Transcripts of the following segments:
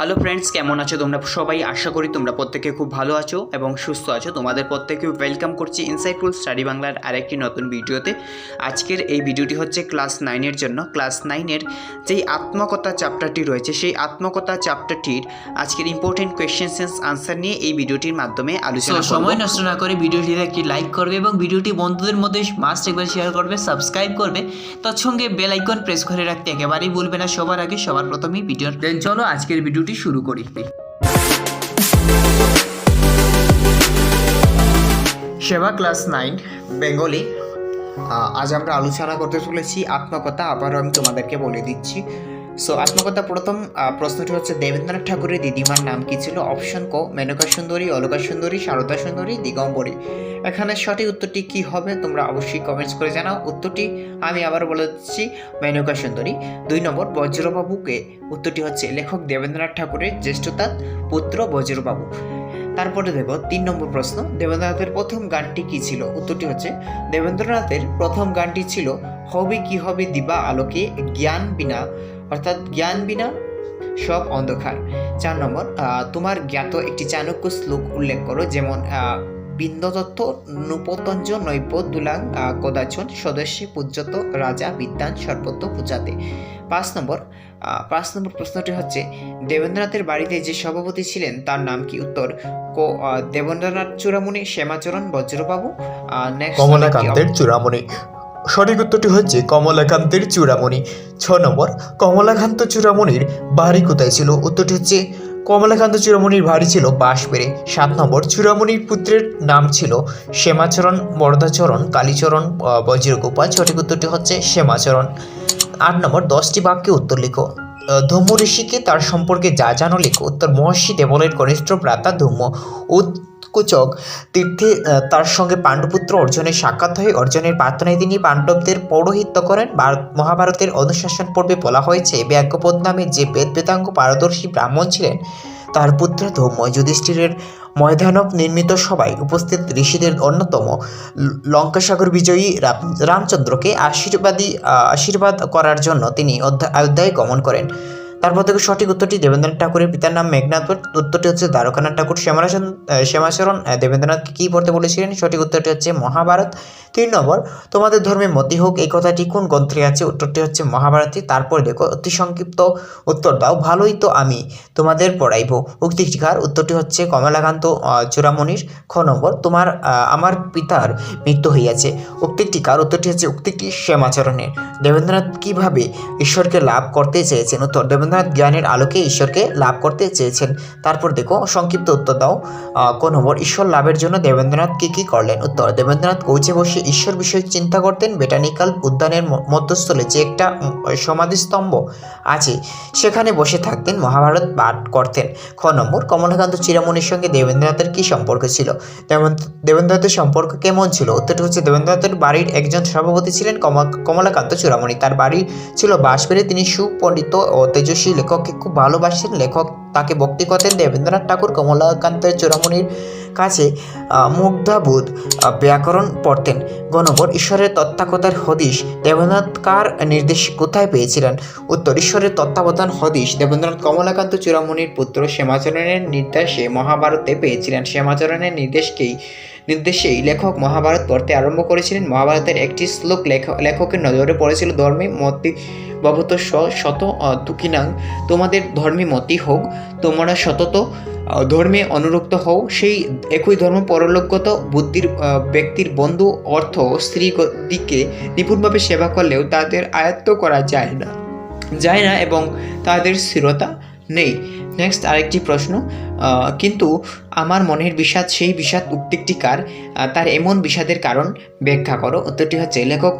Hello friends কেমন আছো তোমরা? সবাই আশা করি তোমরা প্রত্যেকে খুব ভালো আছো এবং সুস্থ আছো। তোমাদের প্রত্যেকে ওয়েলকাম করছি ইনসাইটফুল স্টাডি বাংলার আরেকটি নতুন ভিডিওতে। আজকের এই ভিডিওটি হচ্ছে ক্লাস নাইনের জন্য। ক্লাস নাইনের যেই আত্মকথা চ্যাপ্টারটি রয়েছে সেই আত্মকথা চ্যাপ্টারটির আজকের ইম্পর্টেন্ট কোয়েশ্চেন সেন্স আনসার নিয়ে এই ভিডিওটির মাধ্যমে আলোচনা সময় নষ্ট না করে ভিডিওটিতে একটি লাইক করবে এবং ভিডিওটি বন্ধুদের মধ্যে মাস্ট একবার শেয়ার করবে সাবস্ক্রাইব করবে। তৎসঙ্গে বেল আইকন প্রেস করে রাখতে একেবারেই বলবে না। সবার আগে সবার প্রথমেই ভিডিও চলো আজকের ভিডিওটি শুরু করি। সেবা ক্লাস নাইন, বেঙ্গলি। আজ আমরা আলোচনা করতে চলেছি আত্মকথা আবারও আমি তোমাদেরকে বলে দিচ্ছি। সো আত্মকথা প্রথম প্রশ্নটি হচ্ছে, দেবেন্দ্রনাথ ঠাকুরের দিদিমার নাম কি ছিল? অপশন ক, মেনকা সুন্দরী, অলকা সুন্দরী, সারদা সুন্দরী, দিগম্বরী। এখানে সঠিক উত্তরটি কি হবে তোমরা অবশ্যই কমেন্টস করে জানাও। উত্তরটি আমি আবার বলে দিচ্ছি, মেনকা সুন্দরী। দুই নম্বর বজ্রবাবুকে উত্তরটি হচ্ছে, লেখক দেবেন্দ্রনাথ ঠাকুরের জ্যেষ্ঠতার পুত্র বজ্রবাবু। তারপরে দেখো, তিন নম্বর প্রশ্ন, দেবেন্দ্রনাথের প্রথম গানটি কি ছিল? উত্তরটি হচ্ছে, দেবেন্দ্রনাথের প্রথম গানটি ছিল হবে কি হবে দিবা আলোকে জ্ঞান বিনা অর্থাৎ জ্ঞান বিনা সব অন্ধকার। চার নম্বর তোমার জ্ঞাত একটি চাণক্য শ্লোক উল্লেখ করো যেমন আহ, বিন্দদত্ত নৃপতঞ্জ নৈপ দুলাং কদাচন সদস্যে পূজ্যত রাজা বিদ্যান সর্বত্র পূজাতে। পাঁচ নম্বর পাঁচ নম্বর প্রশ্নটি হচ্ছে দেবেন্দ্রনাথের বাড়িতে যে সভাপতি ছিলেন তার নাম কি উত্তর? কো দেবেন্দ্রনাথ চূড়ামণি শ্যামাচরণ বজ্রবাবু নেক্সট কমলাকান্তের চূড়ামণি। সঠিক উত্তরটি হচ্ছে কমলাকান্তের চূড়ামণি। ছ নম্বর, কমলাকান্ত চূড়ামণির বাড়ি কোথায় ছিল? উত্তরটি হচ্ছে কমলাকান্ত চূড়ামণির বাড়ি ছিল বাঁশবেড়ে। সাত নম্বর, চূড়ামণির পুত্রের নাম ছিল শ্যামাচরণ বরদাচরণ কালীচরণ বজ্রগোপাল। সঠিক উত্তরটি হচ্ছে শ্যামাচরণ। আট নম্বর, দশটি বাক্যে উত্তর লিখো। ধম্ম ঋষিকে তার সম্পর্কে যা জানো লেখো। উত্তর, মহর্ষি দেবলের কনিষ্ঠ ভ্রাতা ধম্ম উৎকোচক তীর্থে তার সঙ্গে পাণ্ডুপুত্র অর্জনের সাক্ষাৎ হয়ে। অর্জনের প্রার্থনায় তিনি পাণ্ডবদের পৌরোহিত্য করেন। ভারত- মহাভারতের অনুশাসন পর্বে বলা হয়েছে ব্যাজ্ঞপদ নামে যে বেদ বেদাঙ্গ পারদর্শী ব্রাহ্মণ ছিলেন তার পুত্র ধৌম্য যুধিষ্ঠিরের ময়দানব নির্মিত সবাই উপস্থিত ঋষিদের অন্যতম লঙ্কাসাগর বিজয়ী রাম- রামচন্দ্রকে আশীর্বাদী আশীর্বাদ করার জন্য তিনি অধ্যায় গমন করেন। তারপর থেকে সঠিক উত্তরটি দেবেন্দ্রনাথ ঠাকুরের পিতার নাম মেঘনাথ ভট্ট। উত্তরটি হচ্ছে দ্বারকানাথ ঠাকুর। শ্যামাচরণ শ্যামাচরণ দেবেন্দ্রনাথকে কী পড়তে বলেছিলেন? সঠিক উত্তরটি হচ্ছে মহাভারত। তিন নম্বর, তোমাদের ধর্মে মতি হোক, এই কথাটি কোন গ্রন্থে আছে? উত্তরটি হচ্ছে মহাভারতী তারপর দেখো, অতি সংক্ষিপ্ত উত্তর দাও, ভালোই তো আমি তোমাদের পড়াইব। উক্তি টিকার উত্তরটি হচ্ছে কমলাকান্ত চূড়ামণির খ নম্বর, তোমার আমার পিতার মৃত্যু হইয়াছে। উক্তি টিকার উত্তরটি হচ্ছে উক্তিটি শ্যামাচরণের। দেবেন্দ্রনাথ কীভাবে ঈশ্বরকে লাভ করতে চেয়েছেন? উত্তর দেবেন্দ্রনাথ জ্ঞানের আলোকে ঈশ্বরকে লাভ করতে চেয়েছেন। তারপর দেখো সংক্ষিপ্ত উত্তর দাও। আহ, ক নম্বর ঈশ্বর লাভের জন্য দেবেন্দ্রনাথ কী কী করলেন? উত্তর দেবেন্দ্রনাথ কৌচে বসে ঈশ্বর বিষয়ে চিন্তা করতেন। বেটানিক্যাল উদ্যানের মধ্যস্থলে যে একটা সমাধিস্তম্ভ আছে সেখানে বসে থাকতেন মহাভারত পাঠ করতেন। খ নম্বর কমলাকান্ত চিরামণির সঙ্গে দেবেন্দ্রনাথের কী সম্পর্ক ছিল? দেবেন- দেবেন্দ্রনাথের সম্পর্ক কেমন ছিল? উত্তরটি হচ্ছে দেবেন্দ্রনাথের বাড়ির একজন সভাপতি ছিলেন কমা- কমলাকান্ত চূড়ামণি তার বাড়ি ছিল বাঁশবেড়ে। তিনি সুপণ্ডিত ও তেজস্বী লেখককে খুব ভালোবাসেন। লেখক তাকে ভক্তি করতেন। দেবেন্দ্রনাথ ঠাকুর কমলাকান্তের চূড়ামণির কাছে মুগ্ধাবোধ ব্যাকরণ পড়তেন। গণবর ঈশ্বরের তত্ত্বাকতার হদিশ, দেবেন্দ্রনাথ কার নির্দেশ কোথায় পেয়েছিলেন? উত্তর, ঈশ্বরের তত্ত্বাবধান হদিশ, দেবেন্দ্রনাথ কমলাকান্ত চূড়ামণির পুত্র শ্যামাচরণের নির্দেশে মহাভারতে পেয়েছিলেন। শ্যামাচরণের নির্দেশকেই নির্দেশেই লেখক মহাভারত পড়তে আরম্ভ করেছিলেন। মহাভারতের একটি শ্লোক লেখ- লেখকের নজরে পড়েছিল ধর্মে মতি ভবত শত তুকিনাং তোমাদের ধর্মে মতি হোক তোমরা আহ, ধর্মে অনুরক্ত হও। সেই একই ধর্ম পরলোকগত বুদ্ধির ব্যক্তির বন্ধু অর্থ স্ত্রী দিকে নিপুণভাবে সেবা করলেও তাদের আয়ত্ত করা যায় না। যায় না এবং তাদের স্থিরতা নেই। নেক্সট আরেকটি প্রশ্ন কিন্তু আমার মনের বিষাদ সেই বিষাদ উক্তিকটি কার তার এমন বিষাদের কারণ ব্যাখ্যা করো। উত্তরটি হচ্ছে লেখক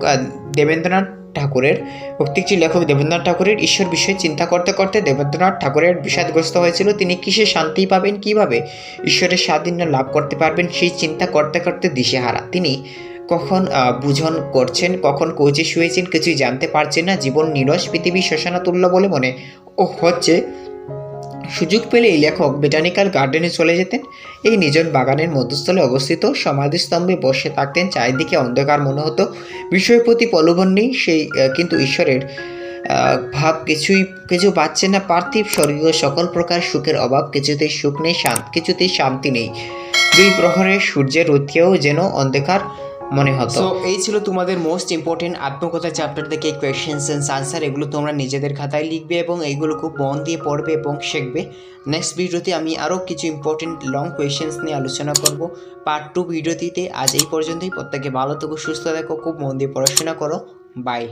দেবেন্দ্রনাথ ঠাকুরের। উক্তিকটি লেখক দেবেন্দ্রনাথ ঠাকুরের ঈশ্বর বিষয়ে চিন্তা করতে করতে দেবেন্দ্রনাথ ঠাকুরের বিষাদগ্রস্ত হয়েছিল। তিনি কিসে শান্তি পাবেন, কীভাবে ঈশ্বরের স্বাধীন্য লাভ করতে পারবেন সেই চিন্তা করতে করতে দিশেহারা। তিনি কখন বুঝন করছেন, কখন কোচে শুয়েছেন কিছুই জানতে পারছেন না। জীবন নিরস, পৃথিবী শ্মশানা তুল্য বলে মনে ও হচ্ছে। সুযোগ পেলেই লেখক বোটানিক্যাল গার্ডেনে চলে যেতেন। এই নিজন বাগানের মধ্যস্থলে অবস্থিত সমাধিস্তম্ভে বসে থাকতেন। চারিদিকে অন্ধকার মনে হতো। বিষয়ের প্রতি প্রলোভন নেই। সেই কিন্তু ঈশ্বরের ভাব কিছুই, কিছু পাচ্ছে না। পার্থিব স্বর্গীয় সকল প্রকার সুখের অভাব কিছুতেই সুখ নেই, শান্ত কিছুতেই শান্তি নেই। দুই প্রহরের সূর্যের উৎকেও যেন অন্ধকার। মনে হতো। তো এই ছিল তোমাদের মোস্ট ইম্পর্টেন্ট আত্মকথা চ্যাপ্টার থেকে কোয়েশ্চেন্স অ্যান্ড আনসার এগুলো তোমরা নিজেদের খাতায় লিখবে এবং এইগুলো খুব মন দিয়ে পড়বে এবং শিখবে। নেক্সট ভিডিওতে আমি আরও কিছু ইম্পর্টেন্ট লং কোয়েশ্চেন্স নিয়ে আলোচনা করব। পার্ট টু ভিডিওটিতে আজ এই পর্যন্তই। প্রত্যেকে ভালো থেকো, সুস্থ থাকো, খুব মন দিয়ে পড়াশোনা করো। বাই